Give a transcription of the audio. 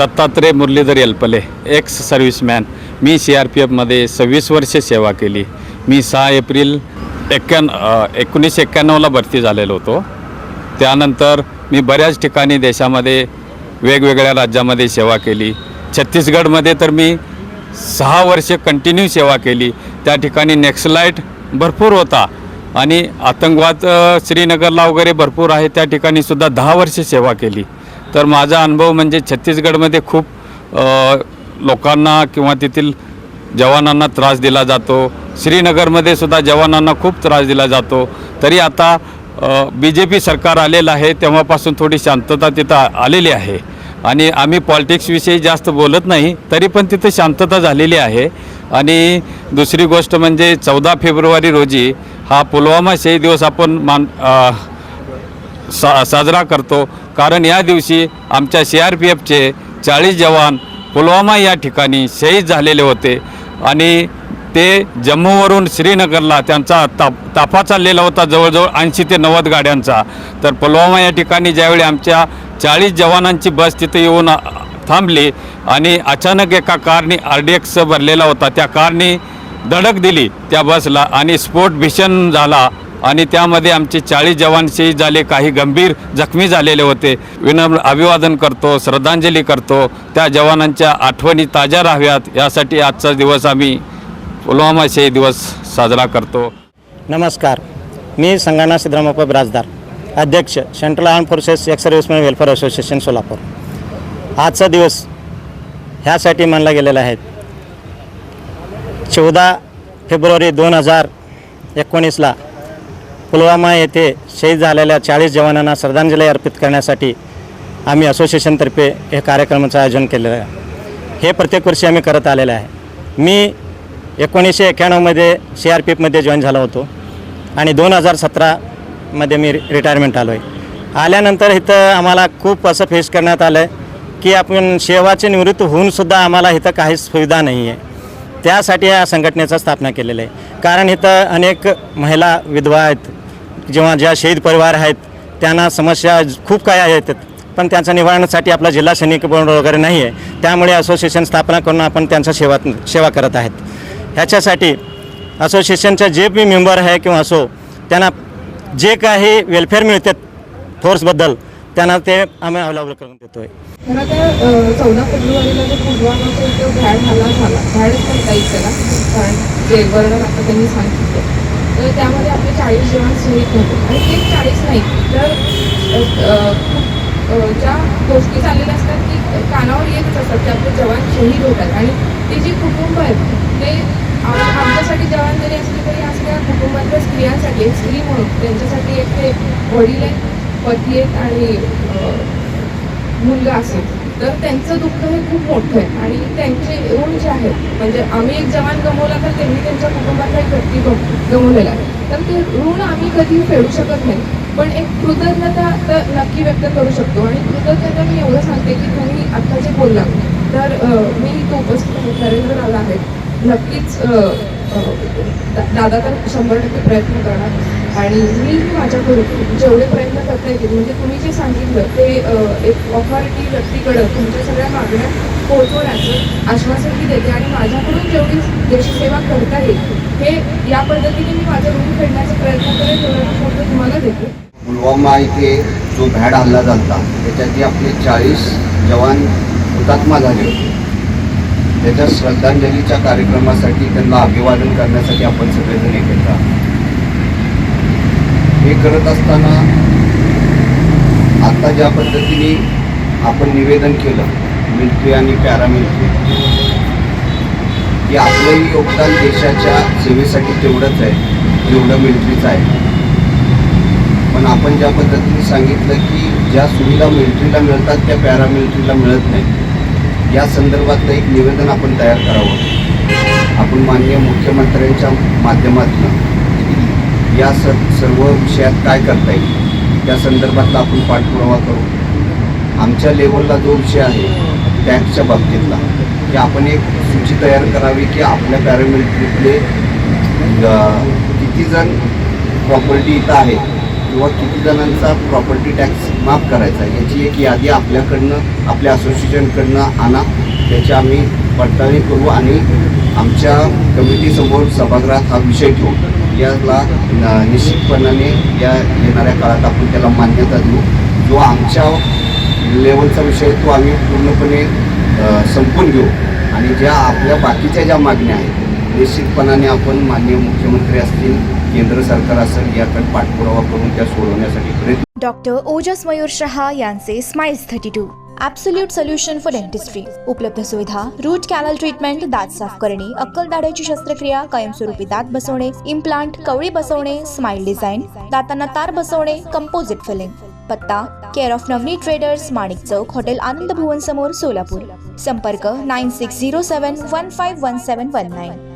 Dattatray Murlidhar Yelpale ex serviceman मी C R P एफमध्ये सव्वीस वर्षे सेवा केली. मी सहा एप्रिल एक्क्याण् एकोणीसशे एक्क्याण्णवला भरती झालेलो होतो. त्यानंतर मी बऱ्याच ठिकाणी देशामध्ये वेगवेगळ्या राज्यामध्ये सेवा केली. छत्तीसगडमध्ये तर मी सहा वर्षे कंटिन्यू सेवा केली. त्या ठिकाणी नेक्सलाईट भरपूर होता आणि आतंकवाद श्रीनगरला वगैरे भरपूर आहे. त्या ठिकाणी सुद्धा दहा वर्षे सेवा केली. तर माझा अनुभव म्हणजे छत्तीसगडमध्ये खूप लोकांना किंवा तेथील जवानांना त्रास दिला जातो. श्रीनगरमध्ये सुद्धा जवानांना खूप त्रास दिला जातो. तरी आता बी जे पी सरकार आलेलं आहे तेव्हापासून थोडी शांतता तिथं आलेली आहे. आणि आम्ही पॉलिटिक्सविषयी जास्त बोलत नाही तरी पण तिथं शांतता झालेली आहे. आणि दुसरी गोष्ट म्हणजे चौदा फेब्रुवारी रोजी हा पुलवामा शहीद दिवस आपण मान आ, सा साजरा करतो. कारण या दिवशी आमच्या सी आर पी एफचे चाळीस जवान पुलवामा या ठिकाणी शहीद झालेले होते. आणि ते जम्मूवरून श्रीनगरला त्यांचा ताप ताफा चाललेला होता जवळजवळ ऐंशी ते नव्वद गाड्यांचा. तर पुलवामा या ठिकाणी ज्यावेळी आमच्या चाळीस जवानांची बस तिथे येऊन थांबली आणि अचानक एका कारने आर डी एक्स भरलेला होता त्या कारने धडक दिली त्या बसला आणि स्फोट भीषण झाला. आणि त्यामध्ये आमचे चाळीस जवान शहीद झाले काही गंभीर जखमी झालेले होते. विनम्र अभिवादन करतो श्रद्धांजली करतो. त्या जवानांच्या आठवणी ताज्या राहाव्यात. यासाठी आजचा दिवस आम्ही पुलवामा शहीद दिवस साजरा करतो. नमस्कार. मी संगणा सिद्धरामप्पा बिराजदार अध्यक्ष central arm forces ex serviceman welfare association Solapur. आजचा दिवस ह्यासाठी मानला गेलेला आहे. चौदा फेब्रुवारी दोन हजार एकोणीसला पुलवामा येथे शहीद झालेल्या चाळीस जवानांना श्रद्धांजली अर्पित करण्यासाठी आम्ही असोसिएशनतर्फे हे कार्यक्रमाचं आयोजन केलेलं आहे. हे प्रत्येक वर्षी आम्ही करत आलेलं आहे. मी एकोणीसशे एक्क्याण्णवमध्ये सी आर पी एफमध्ये जॉईन झालो होतो आणि दोन हजार सतरामध्ये मी रिटायरमेंट आलो आहे आल्यानंतर इथं आम्हाला खूप असं फेस करण्यात आलं आहे की आपण सेवाचे निवृत्त होऊनसुद्धा आम्हाला इथं काहीच सुविधा नाही आहे. त्यासाठी या संघटनेचा स्थापना केलेलं आहे. कारण इथं अनेक महिला विधवा आहेत. जेव्हा ज्या शहीद परिवार आहेत त्यांना समस्या खूप काय आहेत पण त्यांच्या निवारणासाठी आपला जिल्हा सैनिक बोर्ड वगैरे नाही आहे त्यामुळे असोसिएशन स्थापना करून आपण त्यांचा सेवा सेवा करत आहेत. ह्याच्यासाठी असोसिएशनचे जे बी मेंबर आहे किंवा असो त्यांना जे काही वेलफेअर मिळतात फोर्सबद्दल त्यांना ते आम्ही अवेलेबल करून देतो आहे चौदा फेब्रुवारीला जो पुलवामाचा झाला त्याला कारण जे वर्णन आता त्यांनी सांगितलं. तर त्यामध्ये आपले चाळीस जवान शहीद होते. आणि तेच चाळीस नाही तर खूप ज्या गोष्टी झालेल्या असतात की कानावर येतच असतात की आपले जवान शहीद होतात. आणि ते जे कुटुंब आहेत ते आमच्यासाठी जवान जरी असले तरी आज त्या कुटुंबातल्या स्त्रियांसाठी एक स्त्री म्हणून त्यांच्यासाठी एक ते वडील आहेत पती आहेत आणि मुलगा असेल. तर त्यांचं दुःख हे खूप मोठं आहे. आणि त्यांचे ऋण जे आहेत म्हणजे आम्ही एक जवान गमवला तर त्यांनी त्यांच्या कुटुंबातला एक व्यक्ती गम गमवलेला आहे. तर ते ऋण आम्ही कधी फेडू शकत नाही. पण एक कृतज्ञता तर नक्की व्यक्त करू शकतो. आणि कृतज्ञता मी एवढं सांगते की तुम्ही आत्ता जे बोलला तर मी तो उपस्थित नरेंद्र दादा आहे नक्कीच दादा तर शंभर टक्के प्रयत्न करणार. आणि मी माझ्याकडून जेवढे प्रयत्न करता येतील म्हणजे तुम्ही जे सांगितलं ते एक ऑथॉरिटी व्यक्तीकडं तुमच्या सगळ्या मागण्या पोहोचवण्याचं आश्वासनही देते. आणि माझ्याकडून जेवढी देशसेवा करता येईल हे या पद्धतीने मी माझं ऋण फेडण्याचा प्रयत्न करेन तेवढा फोटो तुम्हाला देते. पुलवामा इथे जो भॅड हल्ला झाला त्याच्यात जे आपले चाळीस जवान हुतात्मा झाले होते. त्याच्या श्रद्धांजलीच्या कार्यक्रमासाठी त्यांना अभिवादन करण्यासाठी आपण सगळेजण एकत्र हे करत असताना आता ज्या पद्धतीने आपण निवेदन केलं मिल्ट्री आणि पॅरामिल्ट्री की आपलंही योगदान देशाच्या सेवेसाठी तेवढंच आहे जेवढं मिल्ट्रीचं आहे. पण आपण ज्या पद्धतीने सांगितलं की ज्या सुविधा मिल्ट्रीला मिळतात त्या पॅरामिल्ट्रीला मिळत नाही या संदर्भातलं एक निवेदन आपण तयार करावं. आपण माननीय मुख्यमंत्र्यांच्या माध्यमातून या स सर्व विषयात काय करता येईल त्या संदर्भातला आपण पाठपुरावा करू. आमच्या लेवलला जो विषय आहे टॅक्सच्या बाबतीतला. की आपण एक सूची तयार करावी की आपल्या पॅरामिलिटरीतले किती जण प्रॉपर्टी इथं आहे किंवा किती जणांचा प्रॉपर्टी टॅक्स माफ करायचा आहे याची एक यादी आपल्याकडनं आपल्या असोसिएशनकडनं आणा. त्याची आम्ही पडताळणी करू आणि आमच्या कमिटीसमोर सभागृहात हा विषय ठेवू याला निश्चितपणाने या येणाऱ्या काळात आपण त्याला मान्यता देऊ. जो आमच्या लेवलचा विषय तो आम्ही पूर्णपणे संपून घेऊ. आणि ज्या आपल्या बाकीच्या ज्या मागण्या आहेत निश्चितपणाने आपण माननीय मुख्यमंत्री असतील केंद्र सरकार असेल याकडे पाठपुरावा करून त्या सोडवण्यासाठी प्रयत्न डॉक्टर ओजस मयूर शहा यांचे smiles thirty two absolute solution for dentistry उपलब्ध सुविधा रूट कॅनल ट्रीटमेंट दात साफ करणे अक्कल दाढ्याची शस्त्रक्रिया कायमस्वरूपी दात बसवणे इम्प्लांट कवळी बसवणे स्माइल डिझाईन दातांना तार बसवणे कंपोजिट फिलिंग पत्ता care of Navani traders Manik Chowk hotel Anand Bhuvan समोर सोलापूर. संपर्क nine six zero seven one five one seven one nine.